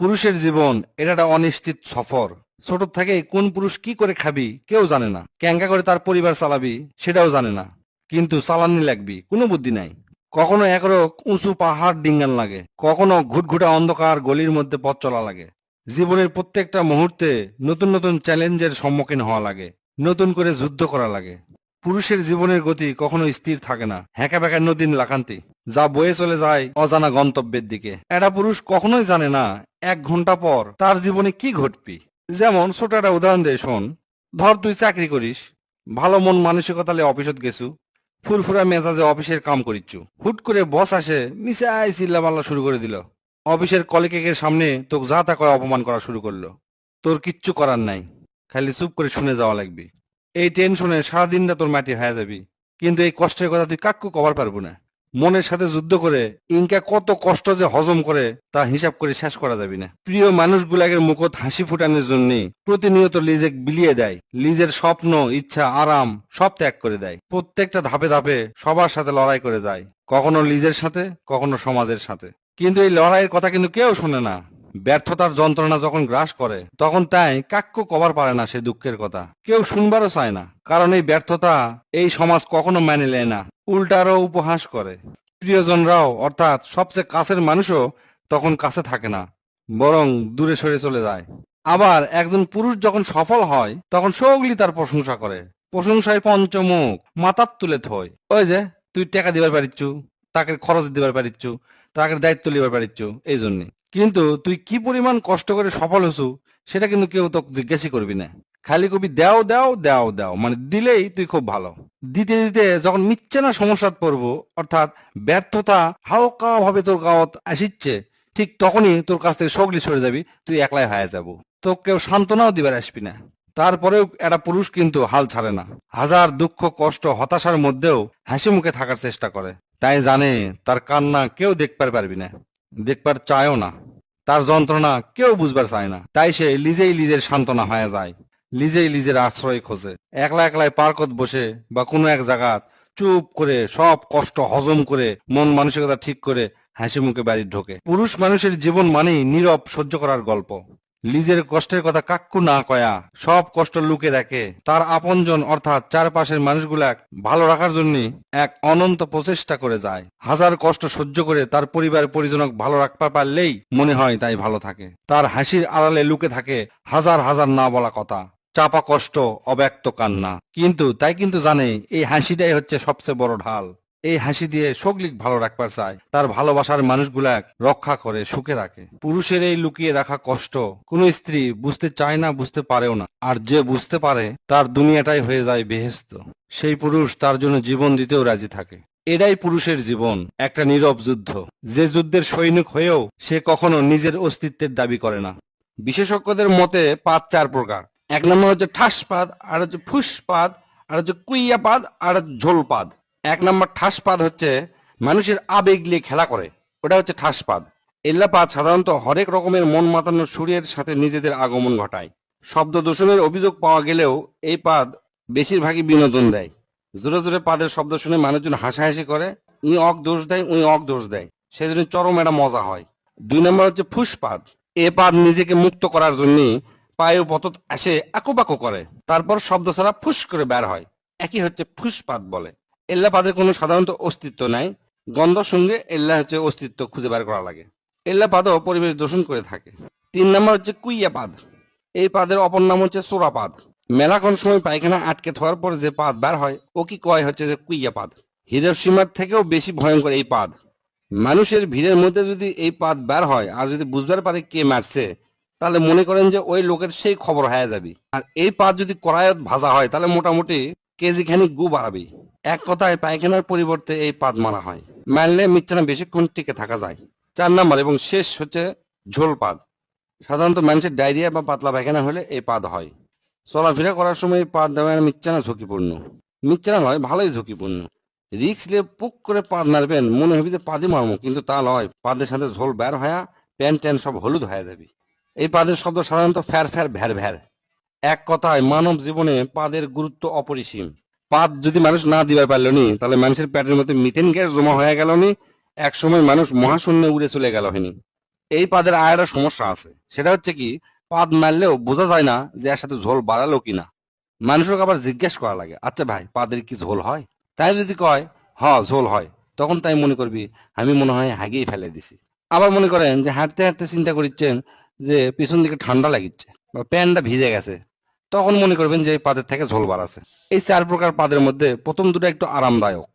পুরুষের জীবন এটা একটা অনিশ্চিত সফর। ছোট থেকে কোন পুরুষ কি করে খাবি, কেউ জানে না। ক্যাঙ্কা করে তার পরিবার চালাবি, সেটাও জানে না। কিন্তু চালানি লাগবি, কোনো বুদ্ধি নাই। কখনো একরক উঁচু পাহাড় ডিঙ্গান লাগে, কখনো ঘুটঘুটা অন্ধকার গলির মধ্যে পথ চলা লাগে। জীবনের প্রত্যেকটা মুহূর্তে নতুন নতুন চ্যালেঞ্জের সম্মুখীন হওয়া লাগে, নতুন করে যুদ্ধ করা লাগে। পুরুষের জীবনের গতি কখনো স্থির থাকে না হ্যাঁকা ব্যাকা নদীন লাখান্তি যা বয়ে চলে যায় অজানা গন্তব্যের দিকে। একটা পুরুষ কখনোই জানে না এক ঘণ্টা পর তার জীবনে কি ঘটবি? যেমন, ছোট একটা উদাহরণ দিয়ে শোন। ধর, তুই চাকরি করিস, ভালো মন মানসিকতা লে অফিসত গেছু, ফুরফুরা মেজাজে অফিসের কাম করিচ্ছু। হুট করে বস আসে মিসাই চিল্লাপাল্লা শুরু করে দিল। অফিসের কলিকেকের সামনে তোকে যা তা করে অপমান করা শুরু করল। তোর কিচ্ছু করার নাই। খালি চুপ করে শুনে যাওয়া লাগবে। এই টেনশনে সারাদিনটা তোর মাটি হয়ে যাবি। কিন্তু এই কষ্টের কথা তুই কাক্কু কবার পারব না। মনের সাথে যুদ্ধ করে ইনকা কত কষ্ট যে হজম করে তা হিসাব করে শেষ করা যাবে না। প্রিয় মানুষগুলাকে মুখত হাসি ফুটানোর জন্য প্রতিনিয়ত লিজে বিলিয়ে দেয়। লিজের স্বপ্ন, ইচ্ছা, আরাম সব ত্যাগ করে দেয়। প্রত্যেকটা ধাপে ধাপে সবার সাথে লড়াই করে যায়। কখনো লিজের সাথে, কখনো সমাজের সাথে। কিন্তু এই লড়াইয়ের কথা কিন্তু কেউ শোনে না। ব্যর্থতার যন্ত্রণা যখন গ্রাস করে, তখন তাই কাক্য কবার পারে না সে দুঃখের কথা। কেউ শুনবারও চায় না। কারণ এই ব্যর্থতা এই সমাজ কখনো মেনে নেয় না। উল্টারও উপহাস করে। প্রিয়জনরাও, অর্থাৎ সবচেয়ে কাছের মানুষও তখন কাছে থাকে না, বরং দূরে সরে চলে যায়। আবার একজন পুরুষ যখন সফল হয়, তখন সৌগলি তার প্রশংসা করে। প্রশংসায় পঞ্চমুখ মাথার তুলে থই ওই যে, তুই টাকা দিবার পারিচ্ছু তাকে খরচ দিবার পারিচ্ছু তাকে দায়িত্ব লিবার পারিচ্ছু, এই জন্যে। কিন্তু তুই কি পরিমাণ কষ্ট করে সফল হসু, সেটা কিন্তু কেউ তো জিজ্ঞাসা করবি না। খালি কবি দেও দেও দেও দেও। মানে দিলেই তুই খুব ভালো। দিতে দিতে যখন মিচ্ছে না সমস্যাত পড়ব অর্থাৎ ব্যর্থতা হালকা ভাবে তোর গাঁত আসিচ্ছে, ঠিক তখনই তোর কাছ থেকে সগলি সরে যাবি, তুই একলাই হয়ে যাব। তো কেউ সান্ত্বনাও দিবার আসবি না। তারপরেও একটা পুরুষ কিন্তু হাল ছাড়ে না। হাজার দুঃখ, কষ্ট, হতাশার মধ্যেও হাসি মুখে থাকার চেষ্টা করে। তাই জানে তার কান্না কেউ দেখবার পারবি না। দেখবার চায়ও না। তার যন্ত্রণা কেউ বুঝবার চায় না। তাই সে লিজেই নিজের সান্ত্বনা হয়ে যায়। নিজেই নিজের আশ্রয় খোঁজে। একলা একলাই পার্কত বসে বা কোনো এক জায়গাত চুপ করে সব কষ্ট হজম করে মন মানসিকতা ঠিক করে হাসি মুখে বাড়ি ঢোকে। পুরুষ মানুষের জীবন মানেই নীরব সহ্য করার গল্প। লিজের কষ্টের কথা কাক্কু না কয়া সব কষ্ট লুকে রাখে তার আপনজন অর্থাৎ চারপাশের মানুষগুলা ভালো রাখার জন্য এক অনন্ত প্রচেষ্টা করে যায়। হাজার কষ্ট সহ্য করে তার পরিবার পরিজনক ভালো রাখতে পারলেই মনে হয় তাই ভালো থাকে। তার হাসির আড়ালে লুকে থাকে হাজার হাজার না বলা কথা। চাপা কষ্ট, অব্যক্ত কান্না। কিন্তু, তাই কিন্তু জানে, এই হাসিটাই হচ্ছে সবচেয়ে বড় ঢাল। এই হাসি দিয়ে সগলিক ভালো রাখবার চায়। তার ভালোবাসার মানুষগুলাক রক্ষা করে, সুখে রাখে। পুরুষের এই লুকিয়ে রাখা কষ্ট, কোন স্ত্রী বুঝতে চায় না, বুঝতে পারেও না। আর যে বুঝতে পারে, তার দুনিয়াটাই হয়ে যায় বেহেস্ত। সেই পুরুষ তার জন্য জীবন দিতেও রাজি থাকে। এটাই পুরুষের জীবন, একটা নীরব যুদ্ধ। যে যুদ্ধের সৈনিক হয়েও সে কখনো নিজের অস্তিত্বের দাবি করে না। বিশেষজ্ঞদের মতে পাঁচ চার প্রকার। এক নম্বর হচ্ছে ঠাসপাদ, আর হচ্ছে ফুসপাদ, আর হচ্ছে কুইয়াপাদ, আর ঝোলপাদ। এক নম্বর ঠাসপাদ হচ্ছে মানুষের আবেগ নিয়ে খেলা করে, ওটা হচ্ছে ঠাসপাদ। এল্লাপাদ সাধারণত হরেক রকমের মন মাতানো সুরের সাথে নিজেদের আগমন ঘটায়। শব্দ দূষণের অভিযোগ পাওয়া গেলেও এই পাদ বেশিরভাগই বিনোদন দেয়। জোরে জোরে পাদের শব্দ শুনে মানুষজন হাসাহাসি করে ই অক দোষ দেয় উই অক দোষ দেয়। সেজন্য চরম একটা মজা হয়। দুই নম্বর হচ্ছে ফুসপাদ। এ পাদ নিজেকে মুক্ত করার জন্য পায়ে পতত আসে আকুপাকু করে। তারপর শব্দ ছাড়া ফুস করে বের হয়। একই হচ্ছে ফুসপাত বলে। এল্লা পাদের কোনো সাধারণত অস্তিত্ব নাই। গন্ধ সঙ্গে এল্লা হচ্ছে অস্তিত্ব খুঁজে বের করা লাগে। এল্লা পাদও পরিবেশ দূষণ করে থাকে। তিন নম্বর হচ্ছে কুইয়া পাদ এই পাদের অপর নাম হচ্ছে সোরাপাদ কোন সময় পায়খানা আটকে থাকার পর যে পাদ বের হয়, ও কি কয় হচ্ছে যে কুইয়া পাদ হিরোসীমার থেকেও বেশি ভয়ঙ্কর এই পাদ। মানুষের ভিড়ের মধ্যে যদি এই পাদ বের হয়, আর যদি বুঝবার পারে কে মারছে তাহলে মনে করেন যে ওই লোকের সেই খবর হয়ে যাবে। আর এই পাত যদি কড়াইত ভাজা হয়, তাহলে মোটামুটি কেজি খানিক গু বাড়াবি এক কথায় পায়খানার পরিবর্তে এই পাত মারা হয়। মারলে মিচ্ছানা বেশিক্ষণ টিকে থাকা যায়। চার নাম্বার এবং শেষ হচ্ছে ঝোল পাত। সাধারণত মানুষের ডায়রিয়া বা পাতলা পায়খানা হলে এই পাদ হয়। চলাফেরা করার সময় পাদ দেওয়া মিচ্ছানা ঝুঁকিপূর্ণ। মিচ্ছানা নয়, ভালোই ঝুঁকিপূর্ণ। রিক্স নিয়ে পুক করে পাদ মারবেন মনে হবে যে পাদি মারমো, কিন্তু তা নয়। পাদের সাথে ঝোল বের হয়া প্যান্ট ট্যান সব হলুদ হয়ে যাবে। এই পাদের শব্দ সাধারণত ফ্যার ফ্যার, ভ্যার ভ্যার। এক কথায় মানব জীবনে পাদের গুরুত্ব অপরিসীম। পাদ যদি মানুষ না দিবার পারল নি তাহলে মানুষের পেটের মধ্যে মিথেন গ্যাস জমা হয়ে গেল নি এক সময় মানুষ মহাশূন্যে উড়ে চলে গেল হয়নি এই পাদের আয়ের সমস্যা আছে। সেটা হচ্ছে কি, পাদ মারলেও বোঝা যায় না যে এর সাথে ঝোল বাড়ালো কিনা। মানুষকে আবার জিজ্ঞেস করা লাগে আচ্ছা ভাই, পাদের কি ঝোল হয়? তাই যদি কয় হ ঝোল হয়। তখন তাই মনে করবি, আমি মনে হয় হাগিয়ে ফেলে দিছি। আবার মনে করেন যে হাঁটতে হাঁটতে চিন্তা করছেন যে পিছন দিকে ঠান্ডা লাগিচ্ছে বা প্যানটা ভিজে গেছে, তখন মনে করবেন যে এই পাদের থেকে ঝোল বাড়াছে এই চার প্রকার পাদের মধ্যে প্রথম দুটো একটু আরামদায়ক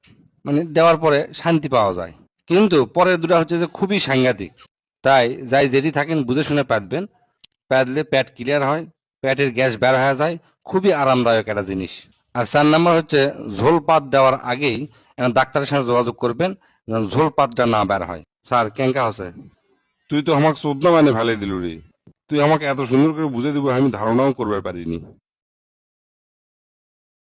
মানে দেওয়ার পরে শান্তি পাওয়া যায়। কিন্তু পরের দুটো হচ্ছে যে খুবই সাংঘাতিক। তাই যাই যেটি থাকেন বুঝে শুনে পাতবেন প্যাদলে প্যাট ক্লিয়ার হয়, প্যাটের গ্যাস বের হয়ে যায়, খুবই আরামদায়ক একটা জিনিস। আর চার নাম্বার হচ্ছে ঝোল পাত দেওয়ার আগেই ডাক্তারের সাথে যোগাযোগ করবেন ঝোল পাতটা না বের হয়। স্যার, কেঙ্কা হচ্ছে? তুই তো আমাকে চোদ্দ মানে ফেলে দিল রে তুই আমাকে এত সুন্দর করে বুঝে দিব, আমি ধারণাও করতে পারিনি।